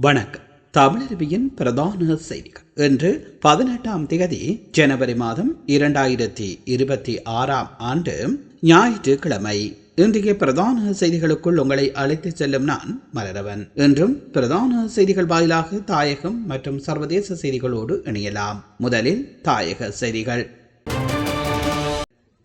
வணக்கம். தமிழருவியின் பிரதான செய்திகள். இன்று பதினெட்டாம் தேதி ஜனவரி மாதம் இரண்டாயிரத்தி இருபத்தி ஆறாம் ஆண்டு ஞாயிற்றுக்கிழமை. இன்றைய பிரதான செய்திகளுக்குள் உங்களை அழைத்துச் செல்லும் நான் மலரவன். என்றும் பிரதான செய்திகள் வாயிலாக தாயகம் மற்றும் சர்வதேச செய்திகளோடு இணையலாம். முதலில் தாயக செய்திகள்.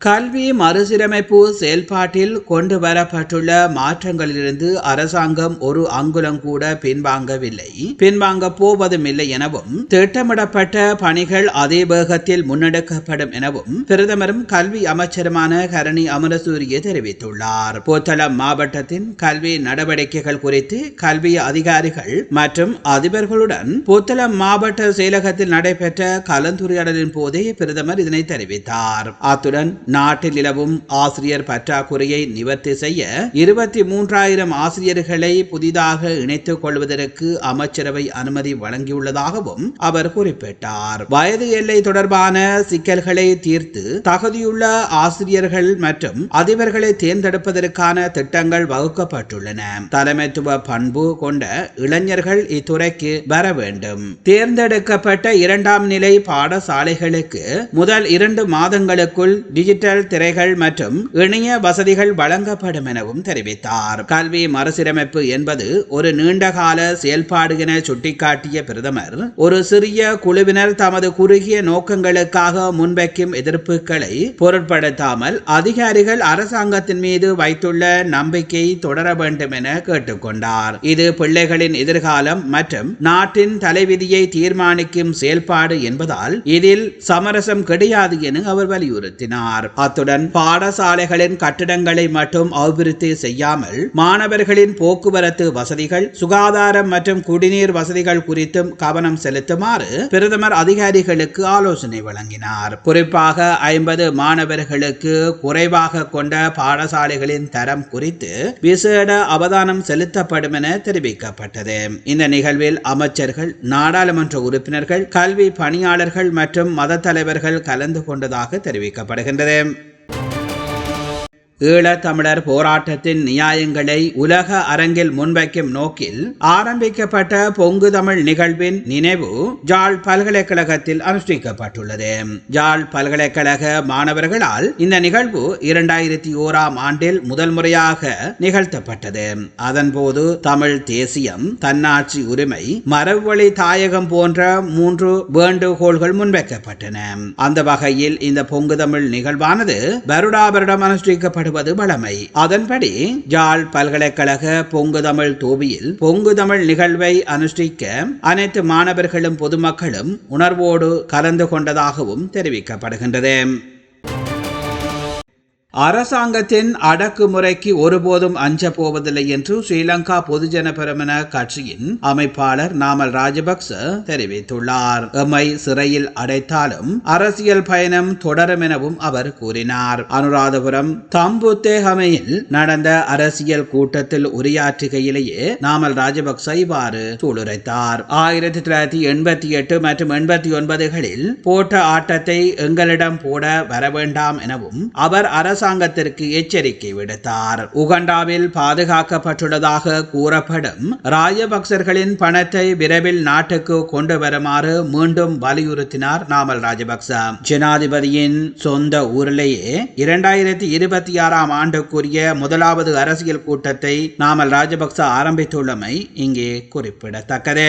கல்வி மறுசீரமைப்பு செயல்பாட்டில் கொண்டு வரப்பட்டுள்ள மாற்றங்களிலிருந்து அரசாங்கம் ஒரு அங்குலம் கூட பின்வாங்கவில்லை. பின்வாங்க போவதும் இல்லை எனவும் திட்டமிடப்பட்ட பணிகள் அதே வேகத்தில் முன்னெடுக்கப்படும் எனவும் பிரதமரும் கல்வி அமைச்சருமான கரணி அமரசூரிய தெரிவித்துள்ளார். போத்தளம் மாவட்டத்தின் கல்வி நடவடிக்கைகள் குறித்து கல்வி அதிகாரிகள் மற்றும் அதிபர்களுடன் போத்தளம் மாவட்ட செயலகத்தில் நடைபெற்ற கலந்துரையாடலின் போதே பிரதமர் இதனை தெரிவித்தார். அத்துடன் நாட்டில் நிலவும் ஆசிரியர் பற்றாக்குறையை நிவர்த்தி செய்ய இருபத்தி மூன்றாயிரம் ஆசிரியர்களை புதிதாக இணைத்துக் கொள்வதற்கு அமைச்சரவை அனுமதி வழங்கியுள்ளதாகவும் அவர் குறிப்பிட்டார். வயது எல்லை தொடர்பான சிக்கல்களை தீர்த்து தகுதியுள்ள ஆசிரியர்கள் மற்றும் அதிபர்களை தேர்ந்தெடுப்பதற்கான திட்டங்கள் வகுக்கப்பட்டுள்ளன. தலைமைத்துவ பண்பு கொண்ட இளைஞர்கள் இத்துறைக்கு வர வேண்டும். தேர்ந்தெடுக்கப்பட்ட இரண்டாம் நிலை பாடசாலைகளுக்கு முதல் இரண்டு மாதங்களுக்குள் டிஜிட்டல் திரைகள் மற்றும் இணைய வசதிகள் வழங்கப்படும் எனவும் தெரிவித்தார். கல்வி மறுசீரமைப்பு என்பது ஒரு நீண்டகால செயல்பாடு என சுட்டிக்காட்டிய பிரதமர் ஒரு சிறிய குழுவினர் தமது குறுகிய நோக்கங்களுக்காக முன்வைக்கும் எதிர்ப்புகளை பொருட்படுத்தாமல் அதிகாரிகள் அரசாங்கத்தின் மீது வைத்துள்ள நம்பிக்கை தொடர வேண்டும் என கேட்டுக்கொண்டார். இது பிள்ளைகளின் எதிர்காலம் மற்றும் நாட்டின் தலைவிதியை தீர்மானிக்கும் செயல்பாடு என்பதால் இதில் சமரசம் கிடையாது என அவர் வலியுறுத்தினார். அத்துடன் பாடசாலைகளின் கட்டிடங்களை மட்டும் அபிவிருத்தி செய்யாமல் மாணவர்களின் போக்குவரத்து வசதிகள் சுகாதாரம் மற்றும் குடிநீர் வசதிகள் குறித்தும் கவனம் செலுத்துமாறு பிரதமர் அதிகாரிகளுக்கு ஆலோசனை வழங்கினார். குறிப்பாக ஐம்பது மாணவர்களுக்கு குறைவாக கொண்ட பாடசாலைகளின் தரம் குறித்து விசேட அவதானம் செலுத்தப்படும் என தெரிவிக்கப்பட்டது. இந்த நிகழ்வில் அமைச்சர்கள் நாடாளுமன்ற உறுப்பினர்கள் கல்வி பணியாளர்கள் மற்றும் மத தலைவர்கள் கலந்து கொண்டதாக தெரிவிக்கப்படுகின்றது. Eh, ஈழத்தமிழர் போராட்டத்தின் நியாயங்களை உலக அரங்கில் முன்வைக்கும் நோக்கில் ஆரம்பிக்கப்பட்ட பொங்கு தமிழ் நிகழ்வின் நினைவு ஜாழ் பல்கலைக்கழகத்தில் அனுஷ்டிக்கப்பட்டுள்ளது. ஜாழ் பல்கலைக்கழக மாணவர்களால் இந்த நிகழ்வு இரண்டாயிரத்தி ஓராம் ஆண்டில் முதல் முறையாக நிகழ்த்தப்பட்டது. அதன்போது தமிழ் தேசியம் தன்னாட்சி உரிமை மரபுவழி தாயகம் போன்ற மூன்று வேண்டுகோள்கள் முன்வைக்கப்பட்டன. அந்த வகையில் இந்த பொங்கு தமிழ் நிகழ்வானது வருடா வருடம் அனுஷ்டிக்கப்பட்ட செயல்படுவது வழமை அதன்படி ஜாழ் பல்கலைக்கழக பொங்கு தமிழ் தோபியில் பொங்கு தமிழ் நிகழ்வை அனுஷ்டிக்க அனைத்து மாணவர்களும் பொதுமக்களும் உணர்வோடு கலந்து கொண்டதாகவும் தெரிவிக்கப்படுகின்றது. அரசாங்கத்தின் அடக்குமுறைக்கு ஒருபோதும் அஞ்ச போவதில்லை என்று ஸ்ரீலங்கா பொதுஜன பெருமன கட்சியின் அமைப்பாளர் நாமல் ராஜபக்ச தெரிவித்துள்ளார். எம்மை சிறையில் அடைத்தாலும் அரசியல் பயணம் தொடரும் எனவும் அவர் கூறினார். அனுராதபுரம் தம்புத்தேகமையில் நடந்த அரசியல் கூட்டத்தில் உரையாற்றுகையிலேயே நாமல் ராஜபக்ச இவ்வாறு சூளுரைத்தார். ஆயிரத்தி தொள்ளாயிரத்தி எண்பத்தி எட்டு மற்றும் எண்பத்தி ஒன்பதுகளில் போட்ட ஆட்டத்தை எங்களிடம் போட வர வேண்டாம் எனவும் அவர் அரசு அரசாங்கத்திற்கு எச்சரிக்கை விடுத்தார். உகண்டாவில் பாதுகாக்கப்பட்டுள்ளதாக கூறப்படும் ராஜபக்சர்களின் பணத்தை விரைவில் நாட்டுக்கு கொண்டு வருமாறு மீண்டும் வலியுறுத்தினார் நாமல் ராஜபக்ச. ஜனாதிபதியின் சொந்த ஊரிலேயே இரண்டாயிரத்தி இருபத்தி ஆறாம் ஆண்டுக்குரிய முதலாவது அரசியல் கூட்டத்தை நாமல் ராஜபக்ச ஆரம்பித்துள்ளமை இங்கே குறிப்பிடத்தக்கது.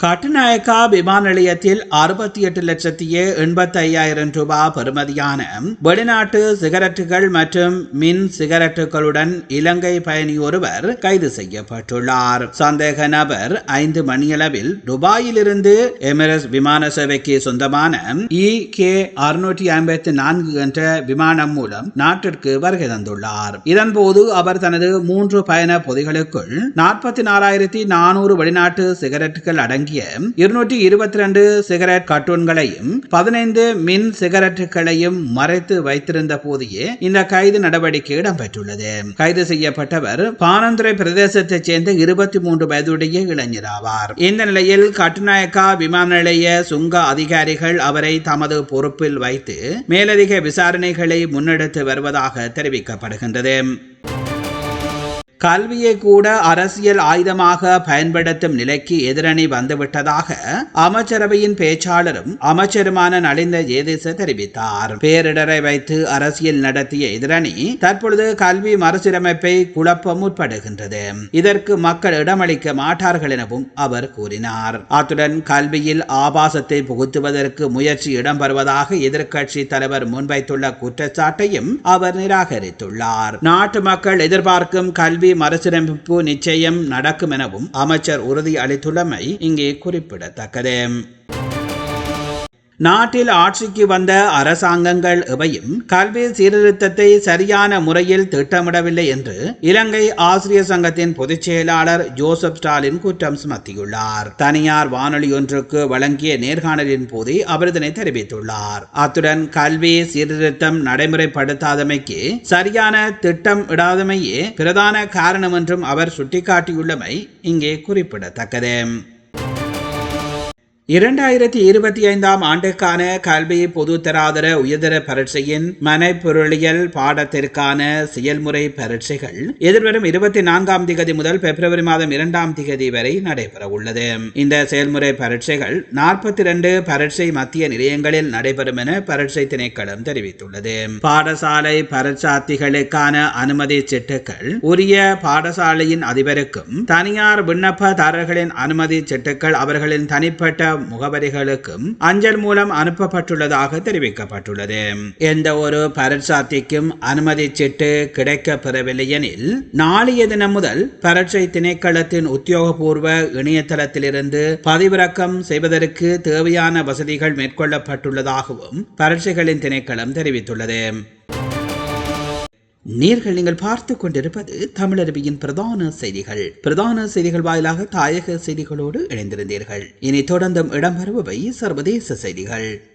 கட்டுநாயக்கா விமான நிலையத்தில் அறுபத்தி எட்டு லட்சத்தி எண்பத்தி ஐயாயிரம் ரூபாய் பெறுமதியான வெளிநாட்டு சிகரெட்டுகள் மற்றும் மின் சிகரெட்டுகளுடன் இலங்கை பயணி ஒருவர் கைது செய்யப்பட்டுள்ளார். சந்தேக நபர் ஐந்து மணியளவில் துபாயிலிருந்து எமிரஸ் விமான சேவைக்கு சொந்தமான இ கே அறுநூற்றி ஐம்பத்தி நான்கு என்ற விமானம் மூலம் நாட்டிற்கு வருகை தந்துள்ளார். இதன்போது அவர் தனது மூன்று பயண பொதிகளுக்குள் நாற்பத்தி நாலாயிரத்தி நானூறு வெளிநாட்டு சிகரெட்டுகள் அடங்கிய இருநூற்றி இருபத்தி ரெண்டு சிகரெட் கட்டூன்களையும் பதினைந்து மின் சிகரெட்டுகளையும் மறைத்து வைத்திருந்த போதே இந்த கைது நடவடிக்கை இடம்பெற்றுள்ளது. கைது செய்யப்பட்டவர் பானந்துறை பிரதேசத்தைச் சேர்ந்த இருபத்தி மூன்று வயதுடைய இளைஞர் ஆவார். இந்த நிலையில் கட்டுநாயக்கா விமான நிலைய சுங்க அதிகாரிகள் அவரை தமது பொறுப்பில் வைத்து மேலதிக விசாரணைகளை முன்னெடுத்து வருவதாக தெரிவிக்கப்படுகின்றது. கல்வியை கூட அரசியல் ஆயுதமாக பயன்படுத்தும் நிலைக்கு எதிரணி வந்துவிட்டதாக அமைச்சரவையின் பேச்சாளரும் அமைச்சருமான நலிந்த ஜேதேச தெரிவித்தார். பேரிடரை வைத்து அரசியல் நடத்திய எதிரணி தற்பொழுது கல்வி மறுசீரமைப்பை குழப்ப முற்படுகின்றது. இதற்கு மக்கள் இடமளிக்க மாட்டார்கள் எனவும் அவர் கூறினார். அத்துடன் கல்வியில் ஆபாசத்தை புகுத்துவதற்கு முயற்சி இடம்பெறுவதாக எதிர்க்கட்சி தலைவர் முன்வைத்துள்ள குற்றச்சாட்டையும் அவர் நிராகரித்துள்ளார். நாட்டு மக்கள் எதிர்பார்க்கும் கல்வி அரசியலமைப்பு நிச்சயம் நடக்கும் எனவும் அமைச்சர் உறுதி அளித்துள்ளமை இங்கே குறிப்பிடத்தக்கது. நாட்டில் ஆட்சிக்கு வந்த அரசாங்கங்கள் எவையும் கல்வி சீர்திருத்தத்தை சரியான முறையில் திட்டமிடவில்லை என்று இலங்கை ஆசிரியர் சங்கத்தின் பொதுச் செயலாளர் ஜோசப் ஸ்டாலின் குற்றம் சுமத்தியுள்ளார். தனியார் வானொலி ஒன்றுக்கு வழங்கிய நேர்காணலின் போது அவர் இதனை தெரிவித்துள்ளார். அத்துடன் கல்வி சீர்திருத்தம் நடைமுறைப்படுத்தாதமைக்கு சரியான திட்டம் இடாதமையே பிரதான காரணம் என்றும் அவர் சுட்டிக்காட்டியுள்ளமை இங்கே குறிப்பிடத்தக்கது. இரண்டாயிரத்தி இருபத்தி ஐந்தாம் ஆண்டுக்கான கல்வி பொதுத்தராதர உயர்தர பரீட்சையின் மனைப்பொருளியல் பாடத்திற்கான செயல்முறை பரீட்சைகள் எதிர்வரும் இருபத்தி நான்காம் திகதி முதல் பிப்ரவரி மாதம் இரண்டாம் திகதி வரை நடைபெற உள்ளது இந்த செயல்முறை பரீட்சைகள் நாற்பத்தி இரண்டு பரீட்சை மத்திய நிலையங்களில் நடைபெறும் என பரீட்சை திணைக்களம் தெரிவித்துள்ளது. பாடசாலை பரீட்சார்த்திகளுக்கான அனுமதி சிட்டுக்கள் உரிய பாடசாலையின் அதிபருக்கும் தனியார் விண்ணப்பதாரர்களின் அனுமதி சிட்டுக்கள் அவர்களின் தனிப்பட்ட முகவரிகளுக்கும் அஞ்சல் மூலம் அனுப்பப்பட்டுள்ளதாக தெரிவிக்கப்பட்டுள்ளது. எந்த ஒரு பரட்சாத்திக்கும் அனுமதி சீட்டு கிடைக்க பெறவில்லை எனில் நாளைய தினம் முதல் பரட்சை திணைக்களத்தின் உத்தியோகபூர்வ இணையதளத்திலிருந்து பதிவிறக்கம் செய்வதற்கு தேவையான வசதிகள் மேற்கொள்ளப்பட்டுள்ளதாகவும் பரட்சைகளின் திணைக்களம் தெரிவித்துள்ளது. நீர்கள் நீங்கள் பார்த்து கொண்டிருப்பது தமிழருவியின் பிரதான செய்திகள். பிரதான செய்திகள் வாயிலாக தாயக செய்திகளோடு இணைந்திருந்தீர்கள். இனி தொடர்ந்தும் இடம்பெறுபவை சர்வதேச செய்திகள்.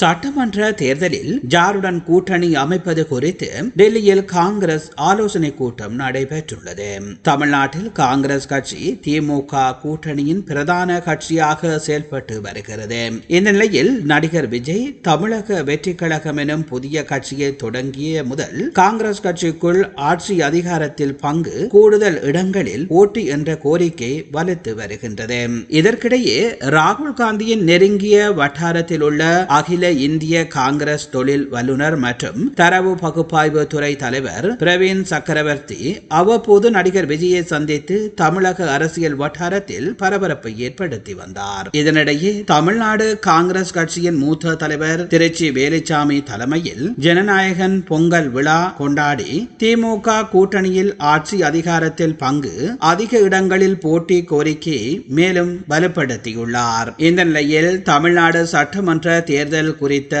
சட்டமன்ற தேர்தலில் ஜாருடன் கூட்டணி அமைப்பது குறித்து டெல்லியில் காங்கிரஸ் ஆலோசனை கூட்டம் நடைபெற்றுள்ளது. தமிழ்நாட்டில் காங்கிரஸ் கட்சி திமுக கூட்டணியின் பிரதான கட்சியாக செயல்பட்டு வருகிறது. இந்த நிலையில் நடிகர் விஜய் தமிழக வெற்றி கழகம் எனும் புதிய கட்சியை தொடங்கிய முதல் காங்கிரஸ் கட்சிக்குள் ஆட்சி அதிகாரத்தில் பங்கு கூடுதல் இடங்களில் போட்டி என்ற கோரிக்கை வலுத்து வருகின்றது. இதற்கிடையே ராகுல் காந்தியின் நெருங்கிய வட்டாரத்தில் உள்ள அகில இந்திய காங்கிரஸ் தொழில் வல்லுநர் மற்றும் தரவு பகுப்பாய்வு துறை தலைவர் பிரவீன் சக்கரவர்த்தி அவ்வப்போது நடிகர் விஜயை சந்தித்து தமிழக அரசியல் வட்டாரத்தில் பரபரப்பை ஏற்படுத்தி வந்தார். இதனிடையே தமிழ்நாடு காங்கிரஸ் கட்சியின் மூத்த தலைவர் திருச்சி வேலுச்சாமி தலைமையில் ஜனநாயகன் பொங்கல் விழா கொண்டாடி திமுக கூட்டணியில் ஆட்சி அதிகாரத்தில் பங்கு அதிக இடங்களில் போட்டி கோரிக்கை மேலும் வலுப்படுத்தியுள்ளார் இந்த நிலையில் தமிழ்நாடு சட்டமன்ற தேர்தல் குறித்த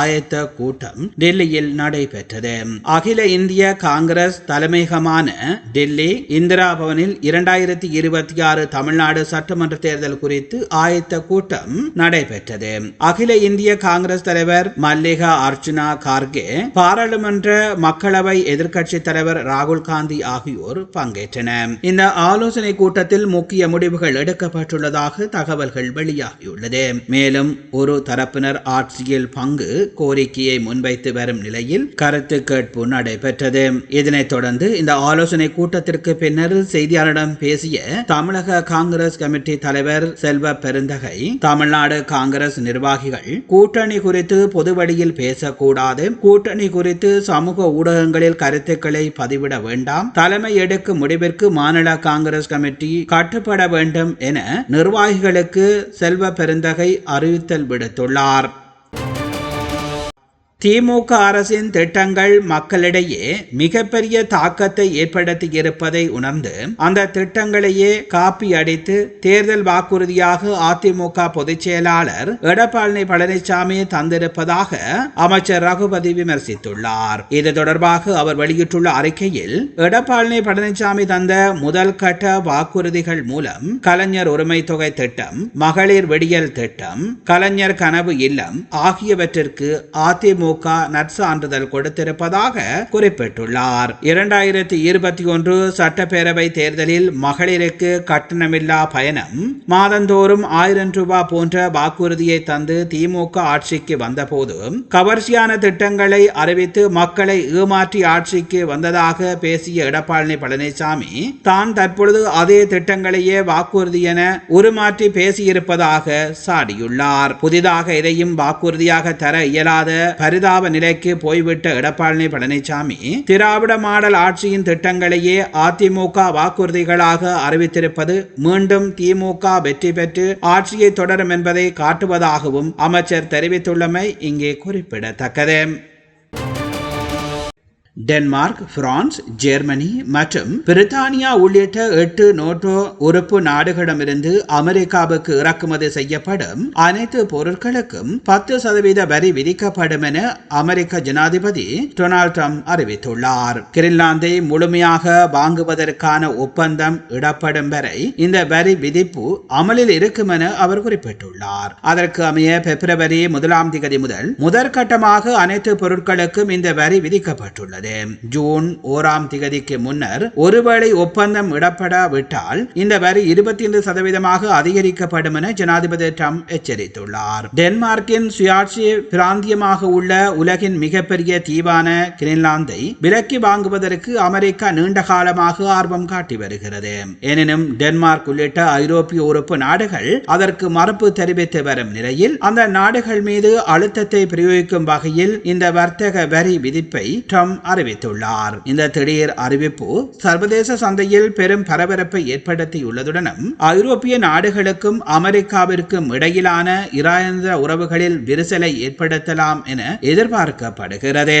ஆயத்த கூட்டம் டெல்லியில் நடைபெற்றது. அகில இந்திய காங்கிரஸ் தலைமையகமான டெல்லி இந்திரா பவனில் இரண்டாயிரத்தி இருபத்தி ஆறு தமிழ்நாடு சட்டமன்ற தேர்தல் குறித்து ஆயத்த கூட்டம் நடைபெற்றது. அகில இந்திய காங்கிரஸ் தலைவர் மல்லிகா அர்ஜுனா கார்கே பாராளுமன்ற மக்களவை எதிர்க்கட்சி தலைவர் ராகுல் காந்தி ஆகியோர் பங்கேற்றனர் இந்த ஆலோசனை கூட்டத்தில் முக்கிய முடிவுகள் எடுக்கப்பட்டுள்ளதாக தகவல்கள் வெளியாகியுள்ளது. மேலும் ஒரு தரப்பினர் ஆட்சி ஆட்சியில் பங்கு கோரிக்கையை முன்வைத்து வரும் நிலையில் கருத்து கேட்பு நடைபெற்றது. இதனைத் தொடர்ந்து இந்த ஆலோசனை கூட்டத்திற்கு பின்னர் செய்தியாளரிடம் பேசிய தமிழக காங்கிரஸ் கமிட்டி தலைவர் செல்வ பெருந்தகை தமிழ்நாடு காங்கிரஸ் நிர்வாகிகள் கூட்டணி குறித்து பொது வழியில் பேசக்கூடாது. கூட்டணி குறித்து சமூக ஊடகங்களில் கருத்துக்களை பதிவிட வேண்டாம். தலைமை எடுக்கும் முடிவிற்கு மாநில காங்கிரஸ் கமிட்டி கட்டுப்பட வேண்டும் என நிர்வாகிகளுக்கு செல்வ பெருந்தகை அறிவித்தல் விடுத்துள்ளார். திமுக அரசின் திட்டங்கள் மக்களிடையே மிகப்பெரிய தாக்கத்தை ஏற்படுத்தி இருப்பதை உணர்ந்து அந்த திட்டங்களையே காப்பி அடித்து தேர்தல் வாக்குறுதியாக அதிமுக பொதுச் செயலாளர் எடப்பாடி பழனிசாமி தந்திருப்பதாக அமைச்சர் ரகுபதி விமர்சித்துள்ளார். இது தொடர்பாக அவர் வெளியிட்டுள்ள அறிக்கையில் எடப்பாடி பழனிசாமி தந்த முதல் கட்ட வாக்குறுதிகள் மூலம் கலைஞர் உரிமை தொகை திட்டம் மகளிர் விடியல் திட்டம் கலைஞர் கனவு இல்லம் ஆகியவற்றிற்கு அதிமுக அதிமுக நற்சான்றிதழ் கொடுத்திருப்பதாக குறிப்பிட்டுள்ளார். இரண்டாயிரத்தி இருபத்தி ஒன்று சட்டப்பேரவை தேர்தலில் மகளிருக்கு கட்டணமில்லா பயணம் மாதந்தோறும் ஆயிரம் ரூபாய் போன்ற வாக்குறுதியை தந்து திமுக ஆட்சிக்கு வந்தபோது கவர்ச்சியான திட்டங்களை அறிவித்து மக்களை ஏமாற்றி ஆட்சிக்கு வந்ததாக பேசிய எடப்பாடி பழனிசாமி தான் தற்பொழுது அதே திட்டங்களையே வாக்குறுதி என உருமாற்றி பேசியிருப்பதாக சாடியுள்ளார். புதிதாக எதையும் வாக்குறுதியாக தர இயலாத பரி பரிதாப நிலைக்கு போய்விட்ட எடப்பாடி பழனிசாமி திராவிட மாடல் ஆட்சியின் திட்டங்களையே அதிமுக வாக்குறுதிகளாக அறிவித்திருப்பது மீண்டும் திமுக வெற்றி பெற்று ஆட்சியை தொடரும் என்பதை காட்டுவதாகவும் அமைச்சர் தெரிவித்துள்ளமை இங்கே குறிப்பிடத்தக்கது. டென்மார்க் பிரான்ஸ் ஜெர்மனி மற்றும் பிரித்தானியா உள்ளிட்ட எட்டு நோட்டோ உறுப்பு நாடுகளிடமிருந்து அமெரிக்காவுக்கு இறக்குமதி செய்யப்படும் அனைத்து பொருட்களுக்கும் பத்து சதவீத வரி விதிக்கப்படும் என அமெரிக்க ஜனாதிபதி டொனால்ட் ட்ரம்ப் அறிவித்துள்ளார். கிரின்லாந்தை முழுமையாக வாங்குவதற்கான ஒப்பந்தம் இடப்படும் வரை இந்த வரி விதிப்பு அமலில் இருக்கும் என அவர் குறிப்பிட்டுள்ளார். அதற்கு அமைய பிப்ரவரி முதலாம் தேதி முதல் முதற்கட்டமாக அனைத்து பொருட்களுக்கும் இந்த வரி விதிக்கப்பட்டுள்ளது. ஜூன் ஓராம் திகதிக்கு முன்னர் ஒருவேளை ஒப்பந்தம் இடப்படாவிட்டால் இந்த வரி இருபத்தி ஐந்து சதவீதமாக அதிகரிக்கப்படும் என ஜனாதிபதி ட்ரம்ப் எச்சரித்துள்ளார். டென்மார்க்கின் சுயாட்சி பிராந்தியமாக உள்ள உலகின் மிகப்பெரிய தீவான கிரீன்லாந்தை விலக்கி வாங்குவதற்கு அமெரிக்கா நீண்ட காலமாக ஆர்வம் காட்டி வருகிறது. எனினும் டென்மார்க் உள்ளிட்ட ஐரோப்பிய உறுப்பு நாடுகள் அதற்கு மறுப்பு தெரிவித்து வரும் நிலையில் அந்த நாடுகள் மீது அழுத்தத்தை பிரயோகிக்கும் வகையில் இந்த வர்த்தக வரி விதிப்பை ட்ரம்ப் அறிவித்துள்ளார். இந்த திடீர் அறிவிப்பு சர்வதேச சந்தையில் பெரும் பரபரப்பை ஏற்படுத்தியுள்ளதுடனும் ஐரோப்பிய நாடுகளுக்கும் அமெரிக்காவிற்கும் இடையிலான இராயந்திர உறவுகளில் விரிசலை ஏற்படுத்தலாம் என எதிர்பார்க்கப்படுகிறது.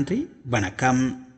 நன்றி வணக்கம்.